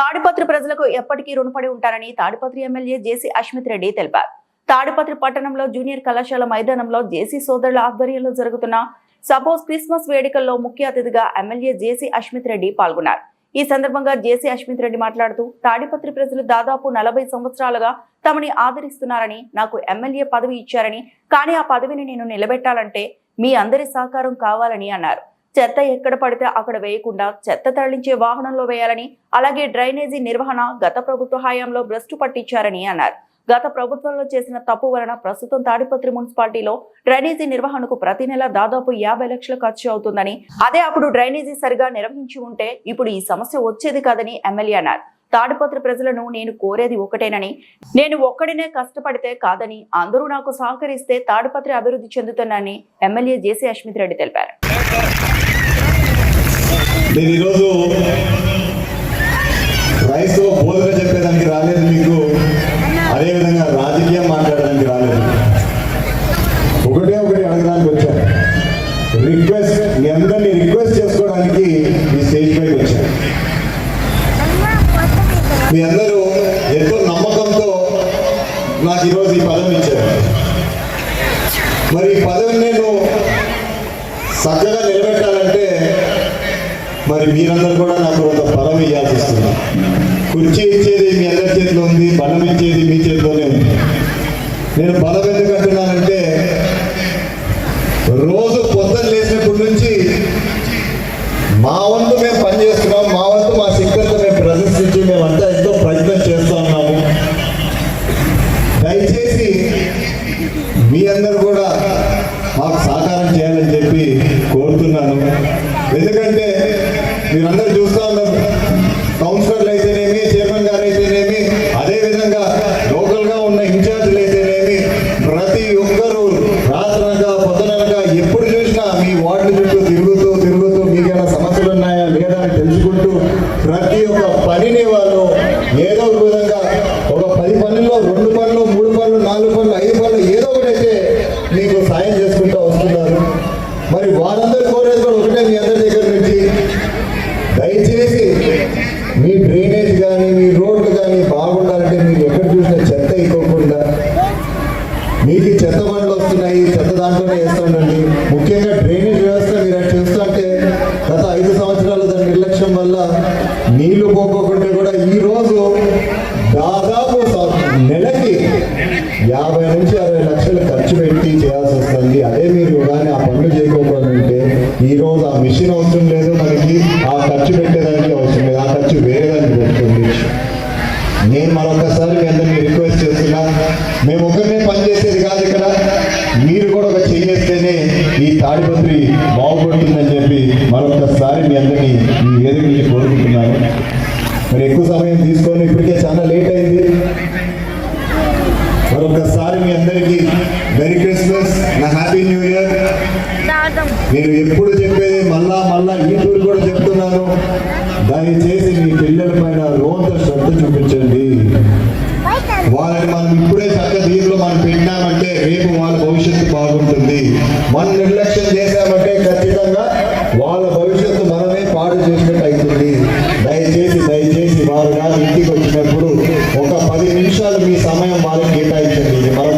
తాడిపత్రి ప్రజలకు ఎప్పటికీ రుణపడి ఉంటారని తాడిపత్రి ఎమ్మెల్యే జేసీ అశ్మిత్ రెడ్డి తెలిపారు. తాడిపత్రి పట్టణంలో జూనియర్ కళాశాల మైదానంలో జేసీ సోదరుల ఆధ్వర్యంలో జరుగుతున్న సపోజ్ క్రిస్మస్ వేడుకల్లో ముఖ్య అతిథిగా ఎమ్మెల్యే జేసీ అశ్మిత్ రెడ్డి పాల్గొన్నారు. ఈ సందర్భంగా జేసీ అశ్మిత్ రెడ్డి మాట్లాడుతూ తాడిపత్రి ప్రజలు దాదాపు నలభై సంవత్సరాలుగా తమని ఆదరిస్తున్నారని నాకు ఎమ్మెల్యే పదవి ఇచ్చారని కానీ ఆ పదవిని నేను నిలబెట్టాలంటే మీ అందరి సహకారం కావాలని అన్నారు. చెత్త ఎక్కడ పడితే అక్కడ వేయకుండా చెత్త తరలించే వాహనంలో వేయాలని అలాగే డ్రైనేజీ నిర్వహణ గత ప్రభుత్వ హయాంలో భ్రష్టు పట్టించారని అన్నారు. గత ప్రభుత్వంలో చేసిన తప్పు వలన ప్రస్తుతం తాడిపత్రి మున్సిపాలిటీలో డ్రైనేజీ నిర్వహణకు ప్రతి నెల దాదాపు యాభై లక్షల ఖర్చు అవుతుందని అదే అప్పుడు డ్రైనేజీ సరిగా నిర్వహించి ఉంటే ఇప్పుడు ఈ సమస్య వచ్చేది కాదని ఎమ్మెల్యే అన్నారు. తాడిపత్రి ప్రజలను నేను కోరేది ఒకటేనని నేను ఒక్కడినే కష్టపడితే కాదని అందరూ నాకు సహకరిస్తే తాడిపత్రి అభివృద్ధి చెందుతున్నానని ఎమ్మెల్యే జేసీ అశ్మిత్ రెడ్డి తెలిపారు. నేను ఈరోజు క్రైస్తవ బోధన చెప్పేదానికి రాలేదు మీకు. అదేవిధంగా రాజకీయం మాట్లాడడానికి రాలేదు. ఒకటే ఒకటి అడగడానికి వచ్చాను రిక్వెస్ట్ మీ అందరినీ రిక్వెస్ట్ చేసుకోవడానికి ఈ స్టేజ్ పైకి వచ్చాను మీ అందరూ ఎంతో నమ్మకంతో నాకు ఈరోజు ఈ పదవి ఇచ్చారు. మరి ఈ పదవిని నేను చక్కగా నిలబెట్టాలంటే మరి మీరందరూ కూడా నాకు కొంత బలం ఇవ్వాల్సి వస్తుంది. కుర్చీ ఇచ్చేది మీ అందరి చేతిలో ఉంది బలం ఇచ్చేది మీ చేతిలోనే ఉంది. నేను బలం ఎందుకు అంటున్నానంటే రోజు పొద్దున లేచినప్పటి నుంచి మా వంతు మేము పని చేస్తున్నాం మా వంతు మా శక్తులతో మేము ప్రదర్శించి మేమంతా ఎంతో ప్రయత్నం చేస్తూ ఉన్నాము. దయచేసి మీ అందరూ కూడా మాకు సహకారం చేయాలని చెప్పి కోరుతున్నాను. ఎందుకంటే మీరందరూ చూస్తూ ఉన్నారు. కౌన్సిలర్లు అయితేనేమి చైర్మన్ గారు అయితేనేమి అదేవిధంగా లోకల్గా ఉన్న ఇన్ఛార్జీలు అయితేనేమి ప్రతి ఒక్కరూ రాత్రనగా పొద్దుననగా ఎప్పుడు చూసినా మీ వార్డు చుట్టూ తిరుగుతూ తిరుగుతూ మీకేమైనా సమస్యలు ఉన్నాయా లేదా అని తెలుసుకుంటూ ప్రతి ఒక్క పనిని వాళ్ళు ఏదో ఒక విధంగా ఒక పది పనుల్లో రెండు పనులు మూడు పనులు నాలుగు పనులు ఐదు పనులు ఏదో ఒకటి అయితే మీకు సాయం చేసుకుంటూ వస్తున్నారు. మరి వారందరూ కోరేది కూడా ఒకటే మీ అందరి దగ్గర మీకు చెత్త బండ్లు వస్తున్నాయి చెత్త దాంట్లోనే వేస్తుండండి. ముఖ్యంగా డ్రైనేజ్ వ్యవస్థ మీరు అటు చూస్తుంటే గత ఐదు సంవత్సరాలు దాని నిర్లక్ష్యం వల్ల నీళ్ళు పోకోకుండా కూడా ఈ రోజు దాదాపు నెలకి యాభై నుంచి అరవై లక్షలు ఖర్చు పెట్టి చేయాల్సి వస్తుంది. అదే మీరు కానీ ఆ పనులు చేయకోకుండా ఉంటే ఈ రోజు ఆ మిషన్ అవసరం లేదు. మనకి ఆ ఖర్చు పెట్టేదానికి అవసరం లేదు. ఆ ఖర్చు వేరే దానికి పెడుతుంది నేను మరొకసారి మీ అందరినీ రిక్వెస్ట్ చేస్తున్నా మేము ఒక పనిచేసేది కాదు ఇక్కడ మీరు కూడా ఒక చేస్తేనే ఈ తాడిపత్రి బాగుపడుతుందని చెప్పి మరొకసారి మీ అందరినీ ఈ వేదిక నుంచి కోరుకుంటున్నాను. మరి ఎక్కువ సమయం తీసుకొని ఇప్పటికే చాలా లేట్ అయింది. మరొకసారి మీ అందరికీ మెరీ క్రిస్మస్ నా హ్యాపీ న్యూ ఇయర్ నేను ఎప్పుడు చెప్పేది మళ్ళా మళ్ళా ఈ టూర్ కూడా చెప్తున్నాను. దయచేసి మనం నిర్లక్ష్యం చేశామంటే ఖచ్చితంగా వాళ్ళ భవిష్యత్తు మనమే పాడు చేసినట్టు అవుతుంది దయచేసి దయచేసి వారు కానీ ఇంటికి వచ్చినప్పుడు ఒక పది నిమిషాలు మీ సమయం వాళ్ళకి కేటాయించండి. మనం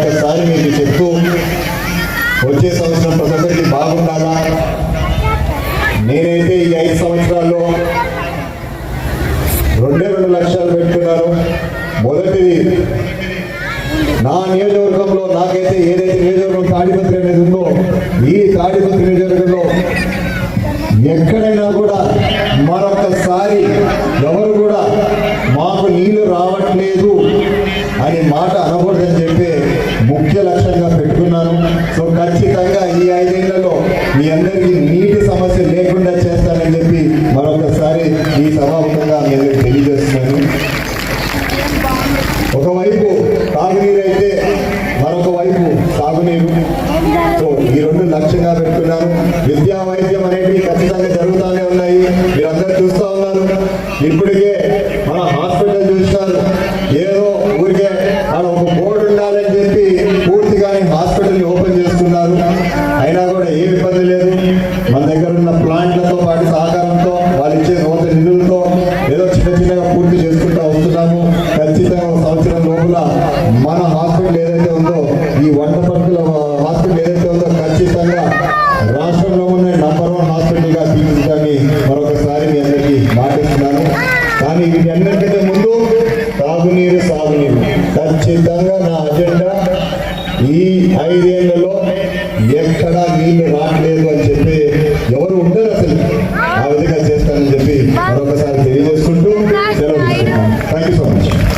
నియోజకవర్గంలో ఎక్కడైనా కూడా మరొకసారి ఎవరు కూడా మాకు నీళ్ళు రావట్లేదు అనే మాట అనకూడదని చెప్పి ముఖ్య లక్ష్యంగా పెట్టుకున్నాను. సో ఖచ్చితంగా ఈ ఐదేళ్ళలో మీ అందరికీ నీటి సమస్య లేకుండా చేస్తానని చెప్పి మరొకసారి ఈ సభాముఖంగా నేను తెలియజేస్తున్నాను. ఒకవైపు తాగునీరు అయితే మరొక వైపు సాగునీరు. సో ఈ రెండు లక్ష్యంగా పెట్టుకున్నాను విద్యా వైద్యం అనేవి ఖచ్చితంగా జరుగుతూనే ఉన్నాయి. మీరందరూ చూస్తూ ఉన్నారు. ఇప్పటికే Yeah.